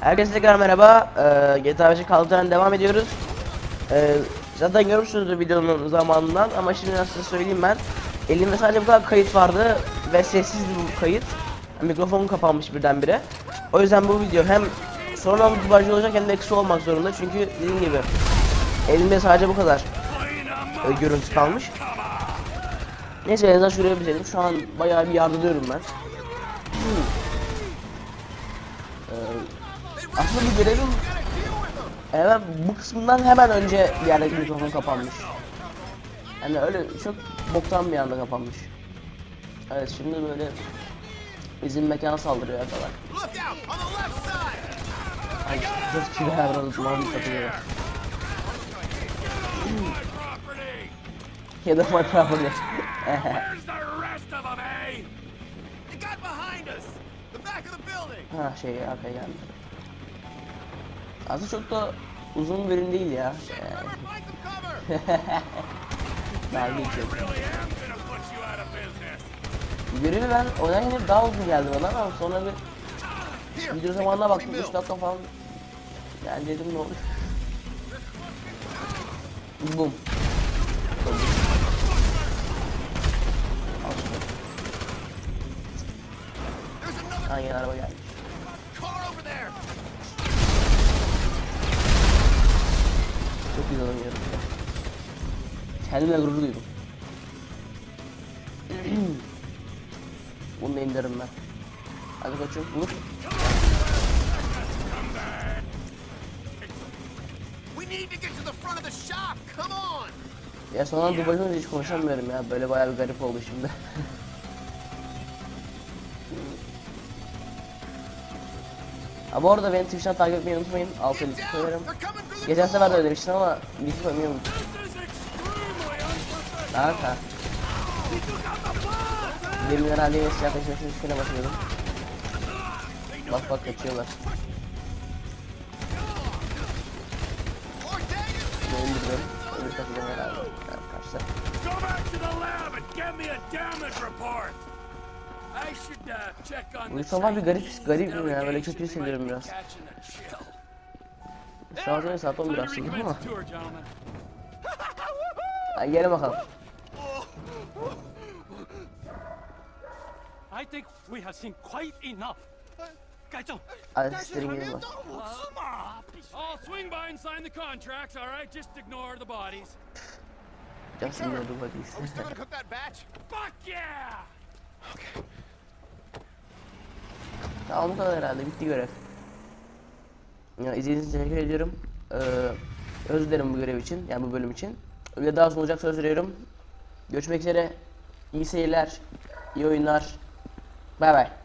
Herkese tekrar merhaba. Ee, GTA 5'e kaldığından devam ediyoruz. Ee, zaten görmüşsünüzdür videonun zamanından ama şimdi size söyleyeyim ben. Elimde sadece bu kadar kayıt vardı ve sessizdi bu kayıt. Mikrofonum kapanmış birdenbire. O yüzden bu video hem sonradan dublajlı olacak hem de kısa olmak zorunda çünkü dediğim gibi elimde sadece bu kadar e, görüntü kalmış. Neyse en azından şuraya bizelim. Şu an bayağı bir yardırıyorum ben. Hmm. Ee, aslında bu görevim hemen bu kısmından hemen önce bir yerdeki mikrofon kapanmış. Yani öyle çok boktan bir anda kapanmış. Evet şimdi böyle bizim mekan saldırıyor kadar. Ay zırt gibi her an bir katılıyor. Ya da building! ha şey arkaya geldi. Aslında çok da uzun bir bölüm değil ya. Business. Görevi ben oynarken daha uzun geldi bana ama sonra bir video zamanına baktım 3 mill. dakika falan. Yani dedim ne olur. Bum. Hangi araba gelmiş? Ya. Kendimle gurur duydum. Bunu da indiririm ben. Hadi koçum vur. Ya sonra dublajını hiç konuşamıyorum ya. Böyle bayağı bir garip oldu şimdi. Ha bu arada beni Twitch'ten takip etmeyi unutmayın. Altı Get link down! koyarım. Geçen sefer de öyle demiştin ama is extremely unprofessional. Kanka. Demin herhalde yine silah taşıması üstüne basıyordum. Bak bak kaçıyorlar. İndiriyorum. Öbür takacağım herhalde. Ha, kaçtı. Go back to the lab and get me a damage report. Uh, Bu sabah bir garip garip ya böyle delegation. kötü They might hissediyorum be biraz. Catching a chill. Şu an sonra saat 11 Time to aslında recommence ama. Hadi gelin bakalım. I think we have seen quite enough. Hadi siktirin gelin bak. I'll swing by and sign the contracts, all right? Just ignore the bodies. Just in the Are we bodies. still gonna cook that batch? Fuck yeah! Tamam bu kadar herhalde bitti görev. Ya izlediğiniz için teşekkür ediyorum. Ee, özür dilerim bu görev için yani bu bölüm için. Ve daha sonra olacak söz veriyorum. Görüşmek üzere. İyi seyirler. iyi oyunlar. Bay bay.